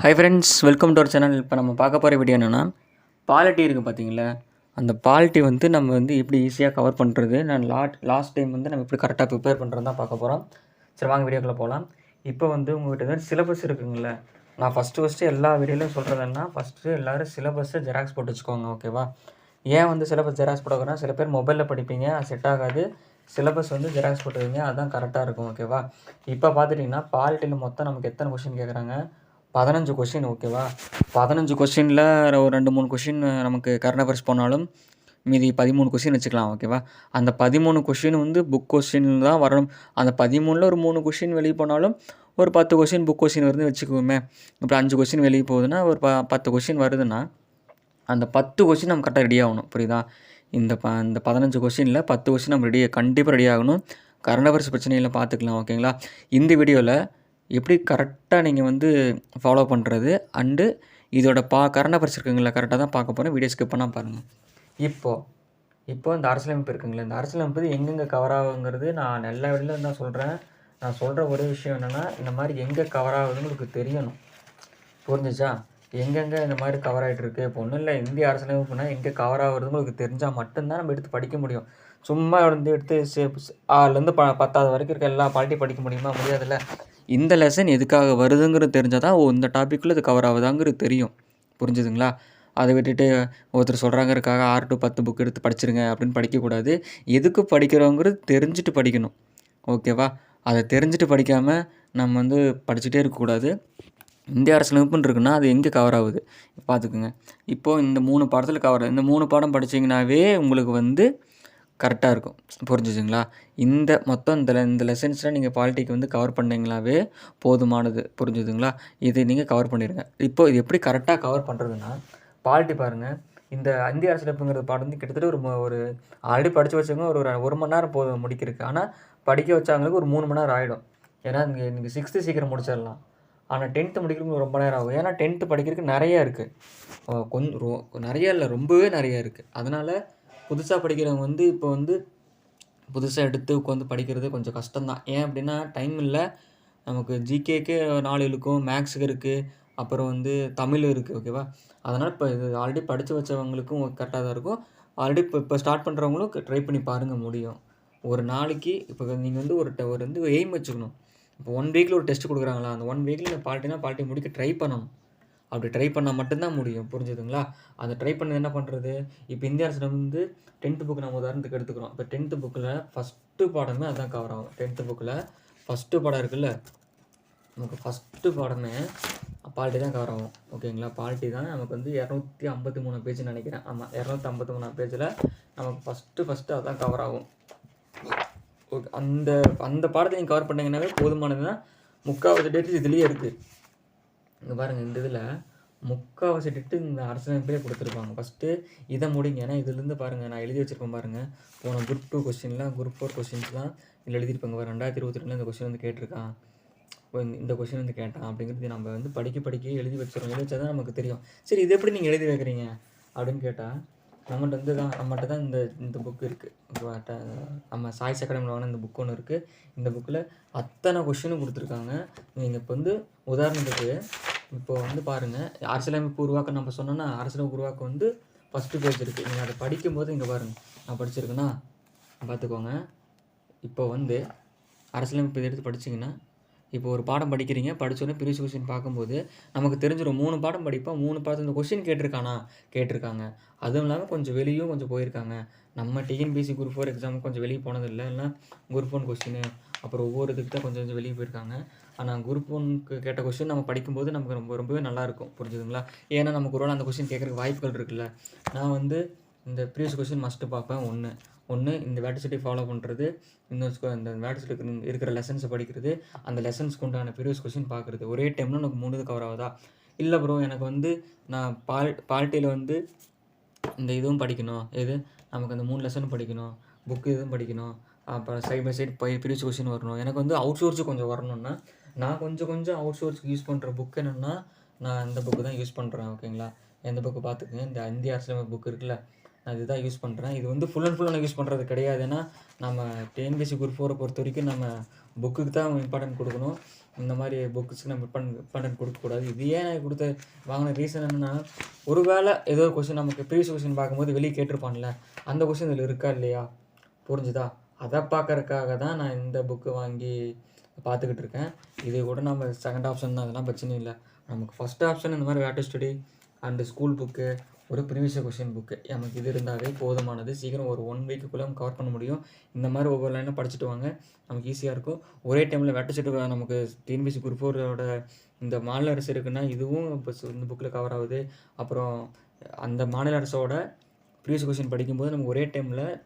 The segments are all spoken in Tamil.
Hi friends welcome to our channel இப்போ நம்ம பார்க்க போகிற வீடியோ என்னென்னா பாலிட்டி இருக்குது பார்த்தீங்களா அந்த பாலிட்டி வந்து நம்ம வந்து எப்படி ஈஸியாக கவர் பண்ணுறது நான் லாட் லாஸ்ட் டைம் வந்து நம்ம எப்படி கரெக்டாக ப்ரிப்பேர் பண்ணுறது தான் பார்க்க போகிறோம் சரி வாங்க வீடியோக்குள்ளே போகலாம் இப்போ வந்து உங்கள்கிட்ட வந்து சிலபஸ் இருக்குங்கள நான் ஃபஸ்ட்டு ஃபஸ்ட்டு எல்லா வீடியோலையும் சொல்கிறதுன்னா ஃபஸ்ட்டு எல்லோரும் சிலபஸை ஜெராக்ஸ் போட்டு வச்சுக்கோங்க ஓகேவா ஏன் வந்து சிலபஸ் ஜெராக்ஸ் போட்டுக்கிறேன்னா சில பேர் மொபைலில் படிப்பீங்க அது செட் ஆகாது. சிலபஸ் வந்து ஜெராக்ஸ் போட்டுருவீங்க அதுதான் கரெக்டாக இருக்கும் ஓகேவா இப்போ பார்த்துட்டிங்கன்னா பாலிட்டியில் மொத்தம் நமக்கு எத்தனை கொஷின் கேட்குறாங்க பதினஞ்சு கொஷின் ஓகேவா பதினஞ்சு கொஷினில் ஒரு ரெண்டு மூணு கொஷின் நமக்கு கரண்ட் அஃபேர்ஸ் போனாலும் மீதி பதிமூணு கொஷின் வச்சுக்கலாம் ஓகேவா அந்த பதிமூணு கொஷின் வந்து புக் கொஷின் தான் வரணும். அந்த பதிமூணில் ஒரு மூணு கொஷின் வெளியே போனாலும் ஒரு பத்து கொஷின் புக் கொஷின் வருதுன்னு வச்சுக்குவோமே இப்போ அஞ்சு கொஷின் வெளியே போகுதுன்னா ஒரு ப பத்து கொஷின் வருதுன்னா அந்த பத்து கொஷின் நம்ம கரெக்டாக ரெடி ஆகணும் புரியுதா? இந்த ப இந்த பதினஞ்சு கொஷினில் பத்து கொஷின் நம்ம ரெடி கண்டிப்பாக ரெடி ஆகணும். கரண்ட் அஃபேர்ஸ் பிரச்சனையில் பார்த்துக்கலாம் ஓகேங்களா இந்த வீடியோவில் எப்படி கரெக்டாக நீங்கள் வந்து ஃபாலோ பண்ணுறது அண்டு இதோட பா கரண்ட் அஃபேர்ஸ் இருக்குங்களா கரெக்டாக தான் பார்க்க போகிறேன் வீடியோ ஸ்கிப் பண்ணால் பாருங்கள் இப்போது இப்போ இந்த அரசியலமைப்பு இருக்குங்களா இந்த அரசியலமைப்பு எங்கெங்கே கவர் ஆகுங்கிறது நான் நல்ல வழியில் தான் சொல்கிறேன் நான் சொல்கிற ஒரே விஷயம் என்னென்னா இந்த மாதிரி எங்கே கவர் ஆகுதுன்னு உங்களுக்கு தெரியணும். புரிஞ்சிச்சா? எங்கெங்கே இந்த மாதிரி கவர் ஆகிட்டுருக்கு இப்போ ஒன்றும் இல்லை. இந்திய அரசியலமைப்புனா எங்கே கவர் ஆகுறது உங்களுக்கு தெரிஞ்சால் மட்டும்தான் நம்ம எடுத்து படிக்க முடியும். சும்மா வந்து எடுத்து ஆறுலேருந்து ப பத்தாவது வரைக்கும் இருக்க எல்லா பாலிட்டி படிக்க முடியுமா? முடியாதுல்ல. இந்த லெசன் எதுக்காக வருதுங்கிறது தெரிஞ்சால் தான் ஓ இந்த டாப்பிக்கில் இது கவர் ஆகுதாங்கிறது தெரியும். புரிஞ்சுதுங்களா? அதை விட்டுட்டு ஒருத்தர் சொல்கிறாங்கிறதுக்காக ஆறு டு பத்து புக் எடுத்து படிச்சிருங்க அப்படின்னு படிக்கக்கூடாது. எதுக்கு படிக்கிறோங்கிறது தெரிஞ்சுட்டு படிக்கணும். ஓகேவா? அதை தெரிஞ்சுட்டு படிக்காமல் நம்ம வந்து படிச்சுட்டே இருக்கக்கூடாது. இந்திய அரசியலமைப்புன்னு இருக்குன்னா அது எங்கே கவர் ஆகுது? பார்த்துக்குங்க. இப்போது இந்த மூணு பாடத்தில் கவர் இந்த மூணு பாடம் படிச்சிங்கனாவே உங்களுக்கு வந்து கரெக்டாக இருக்கும். புரிஞ்சுச்சுங்களா இந்த மொத்தம் இந்த இந்த லெசன்ஸ்லாம் நீங்கள் பாலிட்டிக்கு வந்து கவர் பண்ணிங்களாவே போதுமானது. புரிஞ்சுதுங்களா? இது நீங்கள் கவர் பண்ணிடுங்க இப்போ இது எப்படி கரெக்டாக கவர் பண்ணுறதுன்னா பாலிட்டி பாருங்கள் இந்த இந்திய அரசியலமைப்புங்கிற பாடம் வந்து கிட்டத்தட்ட ஒரு ஒரு ஆல்ரெடி படித்து வச்சவங்க ஒரு ஒரு மணி நேரம் போதும் முடிக்கிறதுக்கு. ஆனால் படிக்க வச்சவங்களுக்கு ஒரு மூணு மணி நேரம் ஆகிடும் ஏன்னா இங்கே நீங்கள் சிக்ஸ்த்து சீக்கிரம் முடிச்சிடலாம். ஆனால் டென்த்து முடிக்கிறதுக்கு ரொம்ப நேரம் ஆகும். ஏன்னா டென்த்து படிக்கிறதுக்கு நிறையா இருக்குது கொஞ்சம் நிறையா இல்லை ரொம்பவே நிறைய இருக்குது அதனால் புதுசாக படிக்கிறவங்க வந்து இப்போ வந்து புதுசாக எடுத்து உட்காந்து படிக்கிறது கொஞ்சம் கஷ்டம்தான். ஏன் அப்படின்னா டைம் இல்லை. நமக்கு ஜிகேக்கு நாலு இருக்கும் மேக்ஸுக்கு இருக்குது அப்புறம் வந்து தமிழ் இருக்குது ஓகேவா அதனால் இப்போ இது ஆல்ரெடி படித்து வச்சவங்களுக்கும் கரெக்டாக தான் இருக்கும். ஆல்ரெடி இப்போ இப்போ ஸ்டார்ட் பண்ணுறவங்களும் ட்ரை பண்ணி பாருங்கள் முடியும். ஒரு நாளைக்கு இப்போ நீங்கள் வந்து ஒரு ஒரு வந்து எய்ம் வச்சுக்கணும். இப்போ ஒன் வீக்கில் ஒரு டெஸ்ட் கொடுக்குறாங்களா? அந்த ஒன் வீக்கில் பார்ட்டினா பார்ட்டி முடிக்க ட்ரை பண்ணணும். அப்படி ட்ரை பண்ணால் மட்டும்தான் முடியும். புரிஞ்சுதுங்களா? அதை ட்ரை பண்ணது என்ன பண்ணுறது இப்போ இந்திய அரசு வந்து டென்த்து புக் நம்ம உதாரணத்துக்கு எடுத்துக்கிறோம். இப்போ டென்த்து புக்கில் ஃபஸ்ட்டு பாடமே அதுதான் கவர் ஆகும். டென்த்து புக்கில் ஃபஸ்ட்டு பாடம் இருக்குல்ல? நமக்கு ஃபஸ்ட்டு பாடமே பால்ட்டி தான் கவர் ஆகும். ஓகேங்களா? பால்ட்டி தான் நமக்கு வந்து இரநூத்தி ஐம்பத்தி மூணு பேஜ் நினைக்கிறேன். ஆமாம் இரநூத்தி ஐம்பத்தி மூணு பேஜில் நமக்கு ஃபஸ்ட்டு ஃபஸ்ட்டு அதுதான் கவர் ஆகும். அந்த அந்த பாடத்தை நீங்கள் கவர் பண்ணிங்கன்னாவே போதுமானது தான் முக்காவது டேட்டு இதுலேயே இருக்குது இங்கே பாருங்கள் இந்த இதில் முக்கால்வாசி டேட்டு இந்த அரசமைப்பிலே கொடுத்துருப்பாங்க. ஃபஸ்ட்டு இதை முடிங்க. ஏன்னா இதுலேருந்து பாருங்கள் நான் எழுதி வச்சுருப்பேன் பாருங்கள் போன குரூப் டூ கொஸ்டின்லாம் குரூப் ஃபோர் கொஸ்டின்ஸ்லாம் இதில் எழுதியிருப்பாங்க. ரெண்டாயிரத்தி இருபத்தி ரெண்டில் இந்த கொஸ்டின் வந்து கேட்டிருக்கான். இந்த கொஸ்டின் வந்து கேட்டான் அப்படிங்கிறது நம்ம வந்து படிக்க படிக்க எழுதி வச்சுருவோம். எழுதி வச்சா தான் நமக்கு தெரியும். சரி இது எப்படி நீங்கள் எழுதி வைக்கிறீங்க? அப்படின்னு கேட்டால் நம்மகிட்ட வந்து தான் நம்மகிட்ட தான் இந்த இந்த புக் இருக்குது நம்ம சாய்ஸ் அகாடமியில் வாங்கின இந்த புக் ஒன்று இருக்குது இந்த புக்கில் அத்தனை கொஷினும் கொடுத்துருக்காங்க. நீங்கள் இப்போ வந்து உதாரணத்துக்கு இப்போ வந்து பாருங்கள் அரசியலமைப்பு உருவாக்க நம்ம சொன்னோன்னா அரசியலமைப்பு உருவாக்க வந்து ஃபஸ்ட்டு பேஜ் இருக்குது நீங்கள் அதை படிக்கும்போது இங்கே பாருங்கள் நான் படிச்சிருக்கேன்னா பார்த்துக்கோங்க. இப்போ வந்து அரசியலமைப்பு எடுத்து படிச்சிங்கன்னா இப்போ ஒரு பாடம் படிக்கிறீங்க படித்தோடனே ப்ரீவியஸ் கொஷின் பார்க்கும்போது நமக்கு தெரிஞ்சிடும் மூணு பாடம் படிப்போம் மூணு பாடத்து இந்த கொஷின் கேட்டிருக்கானா? கேட்டிருக்காங்க. அதுவும் இல்லாமல் கொஞ்சம் வெளியும் கொஞ்சம் போயிருக்காங்க. நம்ம டிஎன்பிசி குரூப் ஃபோர் எக்ஸாமுக்கு கொஞ்சம் வெளியே போனதில்லை. இல்லைனா குரூப் ஒன் கொஸ்டின் அப்புறம் ஒவ்வொரு இதுக்கு தான் கொஞ்சம் கொஞ்சம் வெளியே போயிருக்காங்க. ஆனால் குரூப் ஒன்க்கு கேட்ட கொஸ்டின் நம்ம படிக்கும்போது நமக்கு ரொம்ப ரொம்பவே நல்லாயிருக்கும் புரிஞ்சுதுங்களா? ஏன்னா நமக்கு ஒரு அந்த கொஸ்டின் கேட்குறக்கு வாய்ப்புகள் இருக்குல்ல. நான் வந்து இந்த ப்ரீவியஸ் கொஸ்டின் மஸ்ட்டு பார்ப்பேன் ஒன்று ஒன்று இந்த வேட்டிசிட்டி ஃபாலோ பண்ணுறது இன்னொரு இந்த வேட்டிசிட்டி இருக்கிற லெசன்ஸை படிக்கிறது அந்த லெசன்ஸ்க்கு உண்டான ப்ரீவியஸ் கொஸ்டின் பார்க்குறது. ஒரே டைமில் எனக்கு மூணு கவர் ஆகுதா? இல்லை ப்ரோ எனக்கு வந்து நான் பால் பால்ட்டியில் வந்து இந்த இதுவும் படிக்கணும். எது? நமக்கு அந்த மூணு லெசன் படிக்கணும். புக்கு இதுவும் படிக்கணும். அப்புறம் சைட் பை சைடு போய் ப்ரீவியஸ் கொஸ்டின் வரணும். எனக்கு வந்து அவுட் சோர்ஸு கொஞ்சம் வரணும்னா நான் கொஞ்சம் கொஞ்சம் அவுட் சோர்ஸ்க்கு யூஸ் பண்ணுற புக் என்னென்னா நான் இந்த புக்கு தான் யூஸ் பண்ணுறேன் ஓகேங்களா எந்த புக்கு பார்த்துக்குங்க? இந்த இந்திய அரசியலமைப்பு புக் இருக்குல்ல? நான் இதுதான் யூஸ் பண்ணுறேன் இது வந்து ஃபுல் அண்ட் ஃபுல் நான் யூஸ் பண்ணுறது கிடையாது. ஏன்னா நம்ம டிஎன்பிசி குரூப் ஃபோரை பொறுத்த வரைக்கும் நம்ம புக்குக்கு தான் இம்பார்ட்டன்ட் கொடுக்கணும். இந்த மாதிரி புக்ஸுக்கு நம்ம இம்பார்ட்டன்ட் கொடுக்கக்கூடாது. இது ஏன் நான் கொடுத்த வாங்கின ரீசன் என்னென்னா ஒருவேளை ஏதோ ஒரு கொஸ்டின் நமக்கு ப்ரீவியஸ் கொஸ்டின் பார்க்கும்போது வெளியே கேட்டிருப்பான்ல அந்த கொஸ்டின் இதில் இருக்கா இல்லையா? புரிஞ்சுதா? அதை பார்க்கறதுக்காக தான் நான் இந்த புக்கு வாங்கி பார்த்துக்கிட்டு இருக்கேன். இது கூட நம்ம செகண்ட் ஆப்ஷன் தான். அதெல்லாம் பிரச்சனை இல்லை. நமக்கு ஃபஸ்ட் ஆப்ஷன் இந்த மாதிரி வேட்டர் ஸ்டடி அண்டு ஸ்கூல் புக்கு ஒரு ப்ரீவியஸ் கொஷின் புக்கு நமக்கு இது இருந்தாவே போதுமானது. சீக்கிரம் ஒரு ஒன் வீக்குள்ளே கவர் பண்ண முடியும். இந்த மாதிரி ஒவ்வொரு லைனாக படிச்சுட்டு வாங்க. நமக்கு ஈஸியாக இருக்கும். ஒரே டைமில் வெட்டச்சிட்டு நமக்கு டிஎன்பிசி குரூப் ஃபோரோட இந்த மாநில அரசு இருக்குன்னா இதுவும் இப்போ இந்த புக்கில் கவர் ஆகுது. அப்புறம் அந்த மாநில அரசோட ப்ரீவியஸ் கொஷின் படிக்கும்போது நம்ம ஒரே டைமில்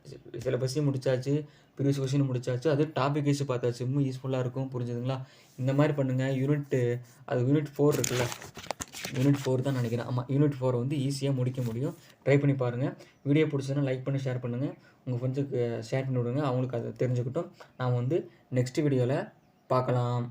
சிலபஸையும் முடிச்சாச்சு ப்ரீவியஸ் கொஷின் முடிச்சாச்சு. அது டாபிக் வைஸ் பார்த்தாச்சு. இன்னும் யூஸ்ஃபுல்லாக இருக்கும். புரிஞ்சுதுங்களா? இந்த மாதிரி பண்ணுங்கள் யூனிட் அது யூனிட் ஃபோர் இருக்குல்ல? யூனிட் ஃபோர் தான் நினைக்கிறேன். ஆமாம் யூனிட் ஃபோர் வந்து ஈஸியாக முடிக்க முடியும். ட்ரை பண்ணி பாருங்கள் வீடியோ பிடிச்சதுன்னா லைக் பண்ணி ஷேர் பண்ணுங்கள் உங்கள் ஃப்ரெண்ட்ஸுக்கு ஷேர் பண்ணி விடுங்க. அவங்களுக்கு அதை தெரிஞ்சுக்கிட்டும். நாம் வந்து நெக்ஸ்ட் வீடியோவில் பார்க்கலாம்.